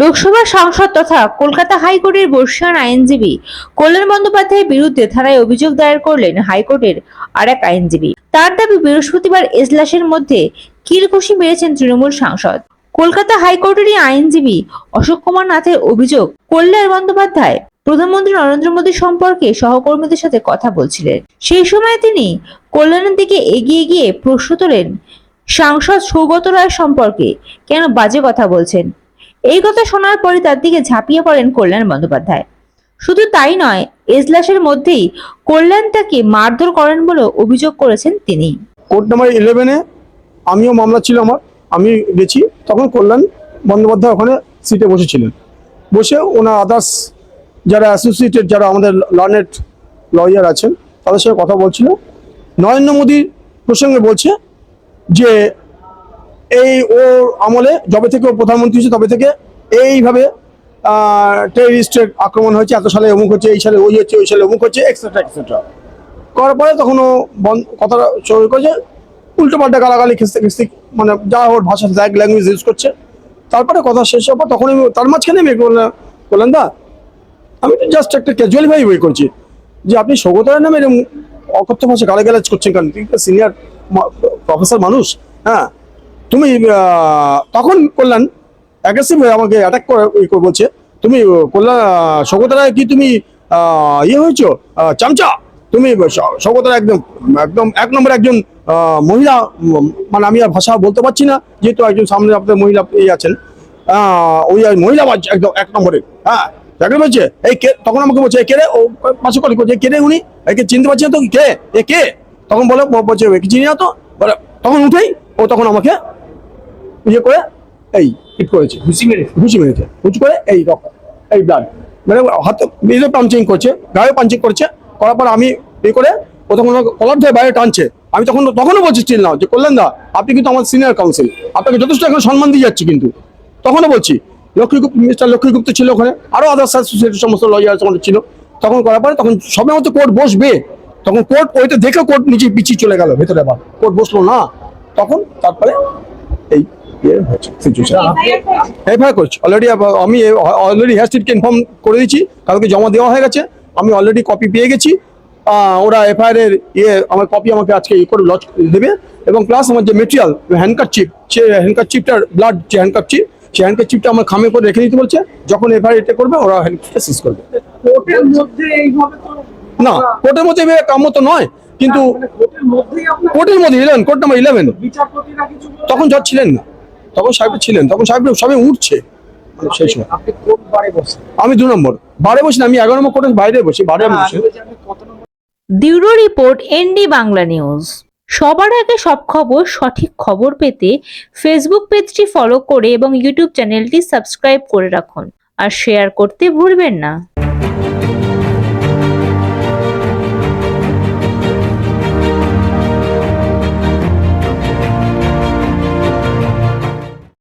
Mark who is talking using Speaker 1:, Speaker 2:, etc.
Speaker 1: লোকসভা সাংসদ তথা কলকাতা হাইকোর্টের বর্ষিয়ান আইনজীবী কল্যাণ বন্দ্যোপাধ্যায়ের বিরুদ্ধে থানায় অভিযোগ দায়ের করলেন হাইকোর্টের আর এক আইনজীবী। তার দাবি বৃহস্পতিবার এজলাসের মধ্যে কিলঘুষি মেরেছেন তৃণমূল সাংসদ। কলকাতা হাইকোর্টেরই আইনজীবী অশোক কুমার নাথের অভিযোগ, কল্যাণ বন্দ্যোপাধ্যায় প্রধানমন্ত্রী নরেন্দ্র মোদী সম্পর্কে সহকর্মীদের সাথে কথা বলছিলেন। সেই সময় তিনি কল্যাণের দিকে এগিয়ে গিয়ে প্রশ্ন তোলেন, সাংসদ সৌগত রায় সম্পর্কে কেন বাজে কথা বলছেন? এই কথা শোনার পরে তার দিকে ঝাঁপিয়ে পড়েন কল্যাণ বন্দ্যোপাধ্যায়। শুধু তাই নয়, এজলাসের মধ্যেই কল্যাণ তাকে মারধর করেন বলেও অভিযোগ করেছেন তিনি।
Speaker 2: কোর্ট নাম্বার ইলেভেনে আমিও মামলা ছিল আমার, আমি গেছি, তখন কল্যাণ বন্দ্যোপাধ্যায় ওখানে সিটে বসেছিলেন। বসে ওনার আদার্স যারা অ্যাসোসিয়েটেড যারা আমাদের লার্নেড লয়ার আছেন, তাদের সঙ্গে কথা বলছিল। নরেন্দ্র মোদীর প্রসঙ্গে বলছে যে এই ওর আমলে যবে থেকে ও প্রধানমন্ত্রী হয়েছে, তবে থেকে এইভাবে টেরিস্টের আক্রমণ হয়েছে, এত সালে অমুক হচ্ছে, এই সালে ওই হচ্ছে, ওই সালে অমুক হচ্ছে এক্সেট্রা এক্সেট্রা করার পরে তখন ও বন, কথাটা শুরু করেছে, উল্টো পাল্টা গালাগালি, খিস্তে, খিস্তি মানে যা ওর ভাষা ল্যাঙ্গুয়েজ ইউজ করছে। তারপরে কথা শেষ হওয়ার পর তখন আমি, তার মাঝখানে আমি বললাম দা, আমি তো জাস্ট একটা ক্যাজুয়ালি ভাবে বই করছি, যে আপনি সৌগতার নামে এরকম অকথ্য ভাষা গালাগালাজ করছেন কেন? তুমি সিনিয়র প্রফেসর মানুষ হ্যাঁ? তুমি তখন কল্যাণ অ্যাগ্রেসিভ আমাকে অ্যাটাক করে বলছে, তুমি কল্যাণ সৌগতারা কি তুমি ইয়ে হয়েছো? চামচা? তুমি সৌগতারা একদম একদম, এক নম্বর একজন মহিলা মানে আমি আর ভাষা বলতে পারছি না, যেহেতু একজন সামনে আপনার মহিলা এই আছেন ওই মহিলা একদম, এক নম্বরে হ্যাঁ দেখে বলছে, এই কে? তখন আমাকে বলছে "এ কে রে? ও পাশে কলি করছে কে রে উনি? একে চিনতে পারছি না তো কে? এ কে? তখন বলে বলছে চিনি না তো? বলে, তখন উঠেই ও তখন আমাকে ইয়ে করে এই হিট করেছে। ঘুষি মেরে ঘুষি মেরেছে। ঘুষি করে এই রক্ত এই ব্লাড মানে হাতে মেরে পাঞ্চিং করছে গায়ে পাঞ্চিং করছে। করার পর আমি এই করে ও তখন কলার ধরে বাইরে টানছে। আমি তখন তখনও বলছি স্টিল না যে কল্যাণ দা আপনি কিন্তু আমার সিনিয়র কাউন্সিল আপনাকে যথেষ্ট এখন সম্মান দিয়ে যাচ্ছি কিন্তু। তখনও বলছি লক্ষ্মীগুপ্ত মিস্টার লক্ষ্মীগুপ্ত ছিল ওখানে। আরও আদার্স অ্যাসোসিয়েটেড সমস্ত লয়ার ছিল। তখন করার পরে তখন সবে মতো কোর্ট বসবে। তখন কোর্ট ওইটা দেখে কোর্ট নিচে পিছিয়ে চলে গেল ভেতরে আবার। কোর্ট বসল না। তখন তারপরে এই ইয়ে সিচুয়েশন এফআইআর করছি অলরেডি আমি অলরেডি হেয়ার স্ট্রিটকে ইনফর্ম করে দিয়েছি কালকে জমা দেওয়া হয়ে গেছে আমি অলরেডি কপি পেয়ে গেছি ওরা এফআইআর এর ইয়ে আমার কপি আমাকে আজকে ইয়ে করে লজ দেবে এবং প্লাস আমার যে মেটেরিয়াল হ্যান্ডকার চিপ সে হ্যান্ডকার চিপটার ব্লাড যে হ্যান্ডকার চিপ সেই হ্যান্ডকার চিপটা আমার খামে করে রেখে দিতে বলছে যখন এফআইআর এটা করবে ওরা হ্যান্ডকারটা সিজ করবে। না কোর্টের মধ্যে এভাবে কাম্য তো নয় কিন্তু
Speaker 3: মানে কোর্টের
Speaker 2: কোর্টের মধ্যে ইলেভেন কোর্ট নাম্বার ইলেভেন? তখন জজ ছিলেন না। তখন সাহেব ছিলেন তখন সাহেব সবাই উঠছে। মানে সেই সময়। আমি দু নম্বর। বারে বসি না আমি এগারো নম্বর কোর্টের বাইরে বসি বারে আমি বসি।
Speaker 1: Bureau report ND Bangla news. সবার আগে সব খবর সঠিক খবর পেতে ফেসবুক পেজটি ফলো করে এবং ইউটিউব চ্যানেলটি সাবস্ক্রাইব করে রাখুন। আর শেয়ার করতে ভুলবেন না।